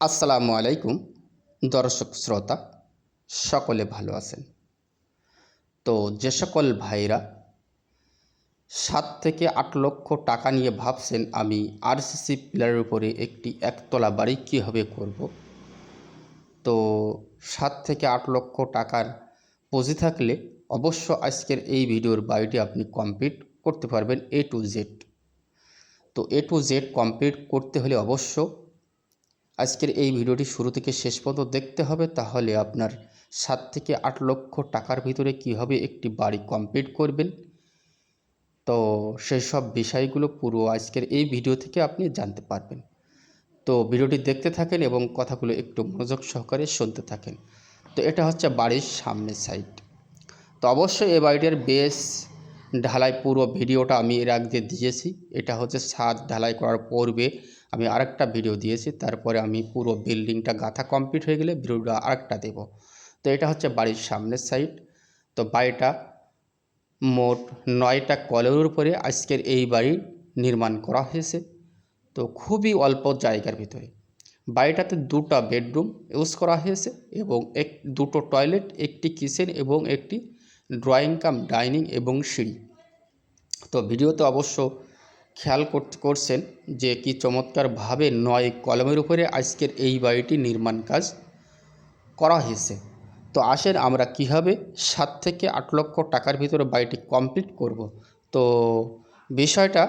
আসসালামু আলাইকুম, দর্শক শ্রোতা, সকলে ভালো আছেন। তো যে সকল ভাইরা সাত থেকে আট লক্ষ টাকা নিয়ে ভাবছেন আমি আরসিসি পিলারের উপরে একটি একতলা বাড়ি কীভাবে করব, তো সাত থেকে আট লক্ষ টাকার পুঁজি থাকলে অবশ্য আজকের এই ভিডিওর বাড়িটি আপনি কমপ্লিট করতে পারবেন এ টু জেড তো এ টু জেড কমপ্লিট করতে হলে অবশ্য আজকের এই ভিডিওটি শুরু থেকে শেষ পর্যন্ত দেখতে হবে, তাহলে আপনার সাত থেকে আট লক্ষ টাকার ভিতরে কীভাবে একটি বাড়ি কমপ্লিট করবেন। তো সেই সব বিষয়গুলো পুরো আজকের এই ভিডিও থেকে আপনি জানতে পারবেন। তো ভিডিওটি দেখতে থাকেন এবং কথাগুলো একটু মনোযোগ সহকারে শুনতে থাকেন। তো এটা হচ্ছে বাড়ির সামনের সাইড তো অবশ্যই এই বাড়িটার বেস ঢালাই পুরো ভিডিওটা আমি এর আগে দিয়েছি। এটা হচ্ছে ছাদ ঢালাই করার পূর্বে আমি আরেকটা ভিডিও দিয়েছি। তারপরে আমি পুরো বিল্ডিংটা গাঁথা কমপ্লিট হয়ে গেলে ভিডিওটা আরেকটা দেব। তো এটা হচ্ছে বাড়ির সামনের সাইড। তো বাড়িটা মোট নয়টা কলের উপরে আজকের এই বাড়ি নির্মাণ করা হয়েছে। তো খুবই অল্প জায়গার ভিতরে। বাড়িটাতে দুটো বেডরুম ইউজ করা হয়েছে এবং এক, দুটো টয়লেট, একটি কিচেন এবং একটি ড্রয়িং কাম, ডাইনিং এবং সিঁড়ি। তো ভিডিওতে অবশ্য খেয়াল করছেন যে কি চমৎকারভাবে নয় কলমের উপরে আজকের এই বাড়িটি নির্মাণ কাজ করা হয়েছে। তো আসেন আমরা কীভাবে সাত থেকে আট লক্ষ টাকার ভিতরে বাড়িটি কমপ্লিট করব। তো বিষয়টা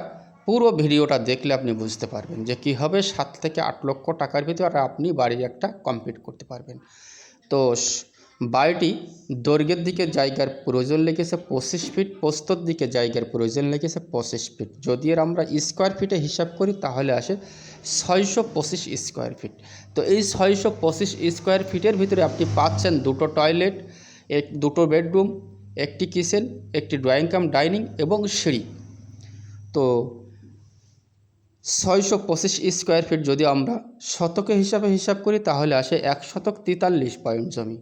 পুরো ভিডিওটা দেখলে আপনি বুঝতে পারবেন যে কীভাবে সাত থেকে আট লক্ষ টাকার ভিতরে আপনি বাড়ি একটা কমপ্লিট করতে পারবেন। তো বাড়িটি দৈর্ঘ্যের দিকে জায়গার প্রয়োজন লেগেছে পঁচিশ ফিট পোস্তর দিকে জায়গার প্রয়োজন লেগেছে পঁচিশ ফিট। যদি এর আমরা স্কোয়ার ফিটে হিসাব করি, তাহলে আসে ছয়শো পঁচিশ স্কোয়ার ফিট তো এই ছয়শো পঁচিশ স্কোয়ার ফিটের ভিতরে আপনি পাচ্ছেন দুটো টয়লেট এক, দুটো বেডরুম একটি কিচেন একটি ড্রয়িং কাম ডাইনিং এবং সিঁড়ি। তো ছয়শো পঁচিশ স্কোয়ার ফিট যদি আমরা শতকে হিসাবে হিসাব করি, তাহলে আসে এক শতক তেতাল্লিশ পয়েন্ট জমি।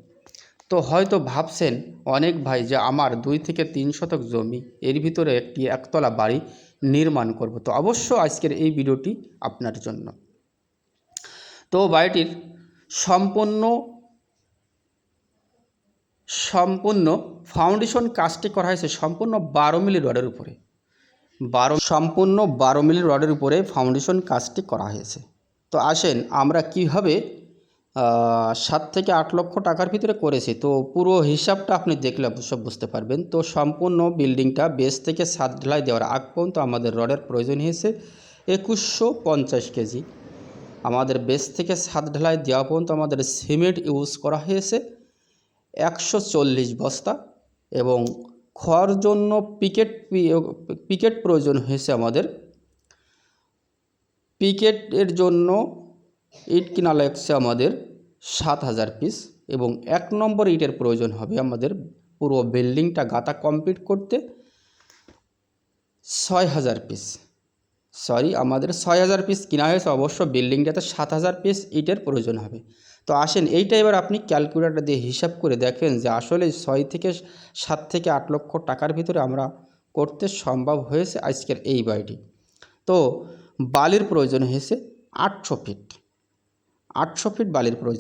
তো হয়তো ভাবছেন অনেক ভাই যে আমার দুই থেকে তিন শতক জমি, এর ভিতরে একটি একতলা বাড়ি নির্মাণ করব। তো অবশ্য আজকের এই ভিডিওটি আপনার জন্য। তো বাড়িটির সম্পূর্ণ সম্পূর্ণ ফাউন্ডেশন কাজটি করা হয়েছে সম্পূর্ণ বারো মিলি রডের উপরে। বারো, সম্পূর্ণ বারো মিলি রডের উপরে ফাউন্ডেশন কাজটি করা হয়েছে। তো আসেন আমরা কীভাবে সাত থেকে আট লক্ষ টাকার ভিতরে করেছি। তো পুরো হিসাবটা আপনি দেখলে অবশ্য বুঝতে পারবেন। তো সম্পূর্ণ বিল্ডিংটা বেস থেকে সাত ঢালাই দেওয়ার আগ পর্যন্ত আমাদের রডের প্রয়োজন হয়েছে একুশশো পঞ্চাশ কেজি। আমাদের বেস থেকে সাত ঢালাই দেওয়া পর্যন্ত আমাদের সিমেন্ট ইউজ করা হয়েছে একশো চল্লিশ বস্তা এবং খোয়ার জন্য পিকেট পিকেট প্রয়োজন হয়েছে আমাদের। পিকেটের জন্য ইট কিনা লাগছে আমাদের সাত হাজার পিস এবং এক নম্বর ইটের প্রয়োজন হবে আমাদের পুরো বিল্ডিংটা গাঁথা কমপ্লিট করতে ছয় হাজার পিস সরি আমাদের ছয় হাজার পিস কেনা হয়েছে, অবশ্য বিল্ডিংটাতে সাত হাজার পিস ইটের প্রয়োজন হবে। তো আসেন, এইটা এবার আপনি ক্যালকুলেটার দিয়ে হিসাব করে দেখেন যে আসলে ছয় থেকে সাত থেকে আট লক্ষ টাকার ভিতরে আমরা করতে সম্ভব হয়েছে আজকের এই বাড়িটি। তো বালির প্রয়োজন হয়েছে আটশো ফিট আটশো ফিট বালির প্রয়োজন।